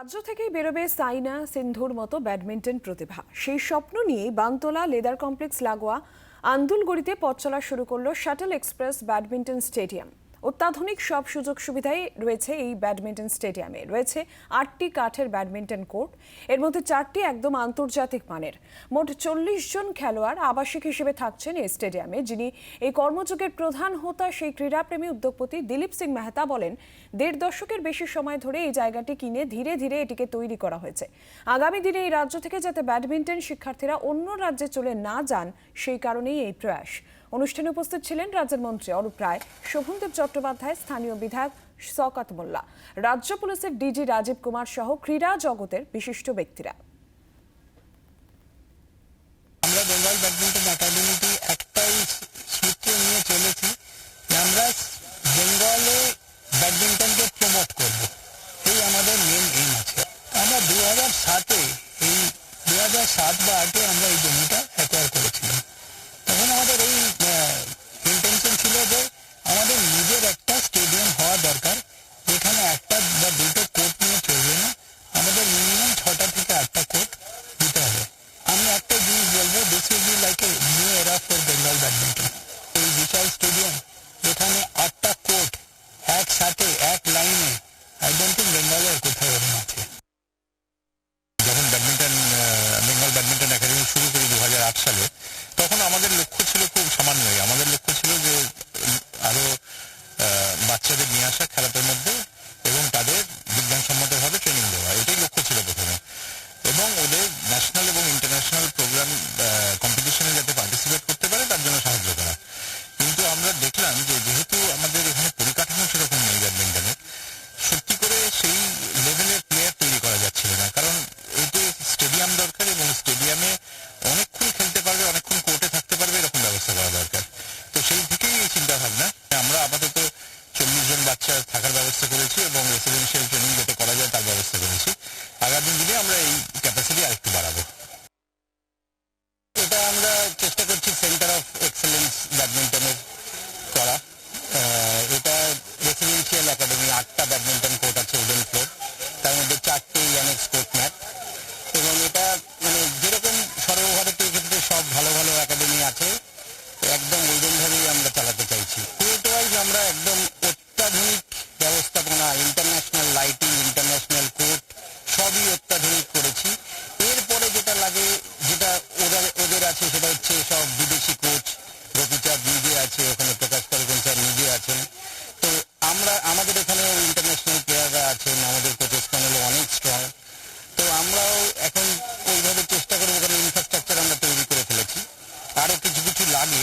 রাজ্য থেকেই বেরোবে সাইনা সিন্ধুর মতো ব্যাডমিন্টন প্রতিভা। সেই স্বপ্ন নিয়ে বানতলা লেদার কমপ্লেক্স লাগোয়া আন্দুলগড়িতে পথ চলা শুরু করল শাটল এক্সপ্রেস ব্যাডমিন্টন স্টেডিয়াম। অত্যাধুনিক সব সুযোগ সুবিধাই রয়েছে এই ব্যাডমিন্টন স্টেডিয়ামে। রয়েছে আটটি কাঠের ব্যাডমিন্টন কোর্ট, এর মধ্যে চারটি একদম আন্তর্জাতিক মানের। মোট চল্লিশ জন খেলোয়াড় আবাসিক হিসেবে থাকছেন এই স্টেডিয়ামে, যিনি এই কর্মযোগের প্রধান হোতা সেই ক্রীড়াপ্রেমী উদ্যোগপতি দিলীপ সিং মেহতা বলেন, দেড় দশকের বেশি সময় ধরে এই জায়গাটি কিনে ধীরে ধীরে এটিকে তৈরি করা হয়েছে। আগামী দিনে এই রাজ্য থেকে যাতে ব্যাডমিন্টন শিক্ষার্থীরা অন্য রাজ্যে চলে না যান, সেই কারণেই এই প্রয়াস। অনুষ্ঠানে উপস্থিত ছিলেন রাজ্যের মন্ত্রী অরূপ রায়, শোভনদেব চট্টোপাধ্যায়, স্থানীয় বিধায়ক শওকাত মোল্লা, রাজ্য পুলিশের ডিজি রাজীব কুমার সহ ক্রীড়া জগতের বিশিষ্ট ব্যক্তিরা। আমরা বেঙ্গল ব্যাডমিন্টন একাডেমিটি একটাই সূত্র নিয়ে চলেছি আমরা বেঙ্গলে ব্যাডমিন্টনকে প্রমোট করব। এই আমাদের মেন এইম আছে। আমরা দু হাজার সাতে এই দু হাজার সাত বা আটে আমরা এই জমিটা অ্যাকোয়ার করেছিলাম তখন আমাদের এই ইন্টেনশন ছিল যে আমাদের নিজের একটা স্টেডিয়াম হওয়া দরকার যেখানে একটা বা দুটো কোর্ট নিয়ে চলবে না আমাদের মিনিমাম ছটা থেকে আটটা কোর্ট দিতে হবে আমি একটা জিনিস বলব this will be like a new era for Bengal badminton এই বিশাল স্টেডিয়াম যেখানে আটটা কোর্ট একসাথে এক লাইনে আই ডোন্ট থিঙ্ক বেঙ্গলের কোথাও এরকম আছে যখন ব্যাডমিন্টন আহ, বেঙ্গল ব্যাডমিন্টন একাডেমি শুরু করি দু সালে তখন আমাদের লক্ষ্য ছিল খুব সামান্যই আমাদের লক্ষ্য ছিল যে উম, আরও আহ, বাচ্চাদের নিয়ে আসা খেলাটার মধ্যে এবং তাদের বিজ্ঞানসম্মতভাবে ট্রেনিং দেওয়া এটাই লক্ষ্য ছিল প্রথমে এবং ওদের ন্যাশনাল এবং ইন্টারন্যাশনাল প্রোগ্রাম কম্পিটিশনে যাতে পার্টিসিপেট করতে পারে তার জন্য সাহায্য করা কিন্তু আমরা দেখলাম যে যেহেতু আমাদের এখানে পরিকাঠামো সেরকম নেই ব্যাডমিন্টনের সত্যি করে সেই লেভেলের প্লেয়ার তৈরি করা যাচ্ছিল না কারণ এতে স্টেডিয়াম দরকার এবং স্টেডিয়ামে অনেকক্ষণ খেলতে পারবে অনেকক্ষণ কোর্টে থাকতে পারবে এরকম ব্যবস্থা করা দরকার তো সেই থেকেই এই চিন্তা ভাবনা আমরা আপাতত চল্লিশ জন থাকার ব্যবস্থা করেছি এবং রেসিডেন্সিয়াল ট্রেনিং যাতে করা যায় তার ব্যবস্থা করেছি। আগামী দিনে আমরা এই ক্যাপাসিটি আরেকটু বাড়াবো এটা আমরা চেষ্টা করছি সেন্টার অফ এক্সেলেন্স ব্যাডমিন্টনের করা আহ, এটা রেসিডেন্সিয়াল একাডেমি আটটা ব্যাডমিন্টন কোর্ট আছে উডেন ফ্লোর তার মধ্যে চারটে ইয়ানেক্স কোর্ট ম্যাট এবং এটা মানে যেরকম সর্বভারতীয় ক্ষেত্রে সব ভালো ভালো একাডেমি আছে একদম ওইরকমভাবেই আমরা চালাতে চাইছি কোর্ট ওয়াইজ আমরা একদম অত্যাধুনিক ব্যবস্থাপনা ইন্টারন্যাশনাল লাইটিং ইন্টারন্যাশনাল কোর্ট সবই অত্যাধুনিক করেছি। এরপরে যেটা লাগে, যেটা ওদের ওদের আছে, সেটা হচ্ছে সব বিদেশি কোচ রবিচাঁদ নিজে আছে, ওখানে প্রকাশ পারবেন স্যার নিজে আছেন। তো আমরা, আমাদের এখানে ইন্টারন্যাশনাল প্লেয়াররা আছেন, আমাদের কোচেস প্যানেলও অনেক স্ট্রং তো আমরাও এখন ওইভাবে চেষ্টা করব ওখানে ইনফ্রাস্ট্রাকচার আমরা তৈরি করে ফেলেছি। আরও কিছু কিছু লাগে